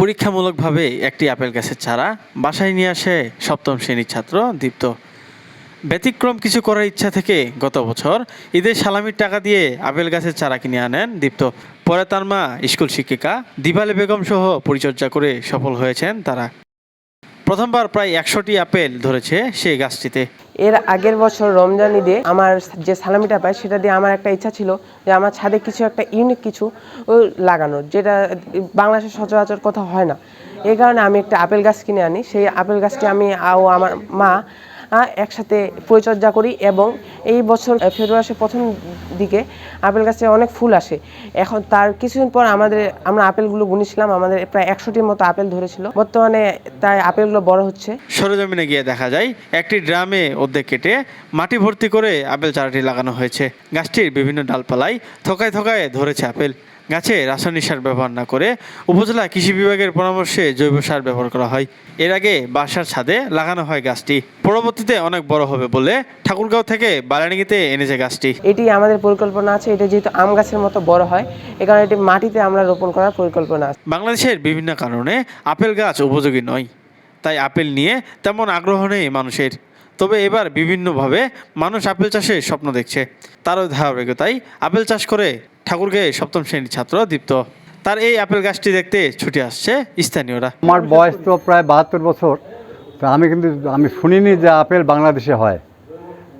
পরীক্ষামূলকভাবে একটি আপেল গাছের চারা বাসায় নিয়ে আসে সপ্তম শ্রেণির ছাত্র দীপ্ত। ব্যতিক্রম কিছু করার ইচ্ছা থেকে গত বছর ঈদের সালামির টাকা দিয়ে আপেল গাছের চারা কিনে আনেন দীপ্ত। পরে তার মা, স্কুল শিক্ষিকা দিবালে বেগম সহ পরিচর্যা করে সফল হয়েছেন তারা। প্রথমবার প্রায় একশোটি আপেল ধরেছে সেই গাছটিতে। এর আগের বছর রমজান ঈদে আমার যে সালামিটা পাই সেটা দিয়ে আমার একটা ইচ্ছা ছিল যে আমার ছাদে কিছু একটা ইউনিক কিছু লাগানোর যেটা বাংলাদেশের সচরাচর কথা হয় না। এই কারণে আমি একটা আপেল গাছ কিনে আনি। সেই আপেল গাছটি আমি ও আমার মা একসাথে পরিচর্যা করি এবং এই বছর ফেব্রুয়ারি প্রথম দিকে আপেল গাছে অনেক ফুল আসে। এখন তার কিছুদিন পর আমাদের, আমরা আপেলগুলো গুনেছিলাম আমাদের প্রায় একশোটির মতো আপেল ধরেছিল। বর্তমানে তাই আপেলগুলো বড় হচ্ছে। সরজমিনে গিয়ে দেখা যায়, একটি ড্রামে অর্ধেক কেটে মাটি ভর্তি করে আপেল চারাটি লাগানো হয়েছে। গাছটির বিভিন্ন ডালপালায় থকায় থকায় ধরেছে আপেল। গাছে রাসায়নিক সার ব্যবহার না করে উপজেলা কৃষি বিভাগের পরামর্শে জৈব সার ব্যবহার করা হয়। এর আগে বাসার ছাদে লাগানো হয় গাছটি। পরবর্তীতে অনেক বড় হবে বলে ঠাকুরগাঁও থেকে বালানিগিতে এনেছে গাছটি। এটি আমাদের পরিকল্পনা আছে। এটা যেহেতু আম গাছের মতো বড় হয় এ কারণে এটি মাটিতে আমরা রোপণ করার পরিকল্পনা আছে। বাংলাদেশের বিভিন্ন কারণে আপেল গাছ উপযোগী নয়। তাই আপেল নিয়ে তেমন আগ্রহ নেই মানুষের। তবে এবার বিভিন্নভাবে মানুষ আপেল চাষে স্বপ্ন দেখছে। তারও ধারাবাহিকতাই আপেল চাষ করে ঠাকুরকে সপ্তম শ্রেণির ছাত্র দীপ্ত। তার এই আপেল গাছটি দেখতে ছুটে আসছে স্থানীয়রা। আমার বয়স তো প্রায় বাহাত্তর বছর। তো আমি কিন্তু আমি শুনিনি যে আপেল বাংলাদেশে হয়।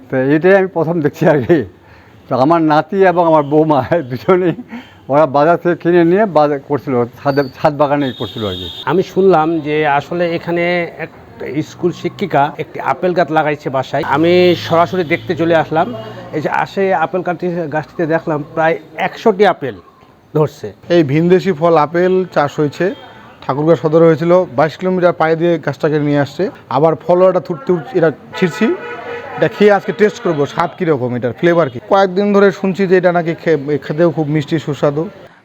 তো এটাই আমি প্রথম দেখছি আর কি। তো আমার নাতি এবং আমার বৌমা দুজনেই ওরা বাজার থেকে কিনে নিয়ে বাজার করছিল ছাদ ছাদ বাগানে করছিল আর কি। আমি শুনলাম যে আসলে এখানে একটা স্কুল শিক্ষিকা একটি আপেল গাছ লাগাইছে বাসায়। আমি সরাসরি দেখতে চলে আসলাম। এই যে আসে আপেল গাছটি গাছটিতে দেখলাম প্রায় একশোটি আপেল ধরছে। এই ভিনদেশি ফল আপেল চাষ হয়েছে। ঠাকুরগাঁও সদর হয়েছিল। বাইশ কিলোমিটার পায়ে দিয়ে গাছটাকে নিয়ে আসছে। আবার ফলও এটা থুটতে এটা ছিঁড়ছি। এটা খেয়ে আজকে টেস্ট করব। স্বাদ কীরকম এটার ফ্লেভার কি? কয়েকদিন ধরে শুনছি যে এটা নাকি খেতেও খুব মিষ্টি সুস্বাদু।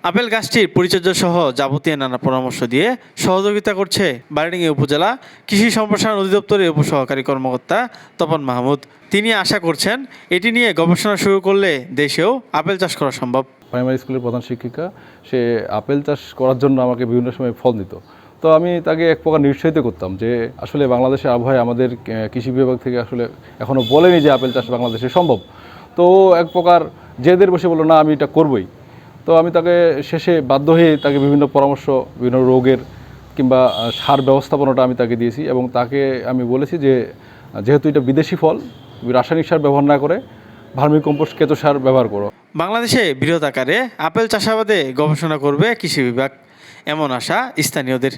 আপেল গাছটির পরিচর্যা সহ যাবতীয় নানা পরামর্শ দিয়ে সহযোগিতা করছে বারিডিঙ্গি উপজেলা কৃষি সম্প্রসারণ অধিদপ্তরের উপসহকারী কর্মকর্তা তপন মাহমুদ। তিনি আশা করছেন এটি নিয়ে গবেষণা শুরু করলে দেশেও আপেল চাষ করা সম্ভব। প্রাইমারি স্কুলের প্রধান শিক্ষিকা, সে আপেল চাষ করার জন্য আমাকে বিভিন্ন সময় ফল দিত। তো আমি তাকে এক প্রকার নিরুৎসাহিত করতাম যে, আসলে বাংলাদেশের আবহাওয়ায় আমাদের কৃষি বিভাগ থেকে আসলে এখনও বলেনি যে আপেল চাষ বাংলাদেশে সম্ভব। তো এক প্রকার জেদের বসে বলল, না, আমি এটা করবই। তো আমি তাকে শেষে বাধ্য হয়ে তাকে বিভিন্ন পরামর্শ, বিভিন্ন রোগের কিংবা সার ব্যবস্থাপনাটা আমি তাকে দিয়েছি এবং তাকে আমি বলেছি যে যেহেতু এটা বিদেশি ফল, তুমি রাসায়নিক সার ব্যবহার না করে ভার্মি কম্পোস্ট কেঁচো সার ব্যবহার করো। বাংলাদেশে বৃহৎ আকারে আপেল চাষাবাদে গবেষণা করবে কৃষি বিভাগ। এমন আশা স্থানীয়দের।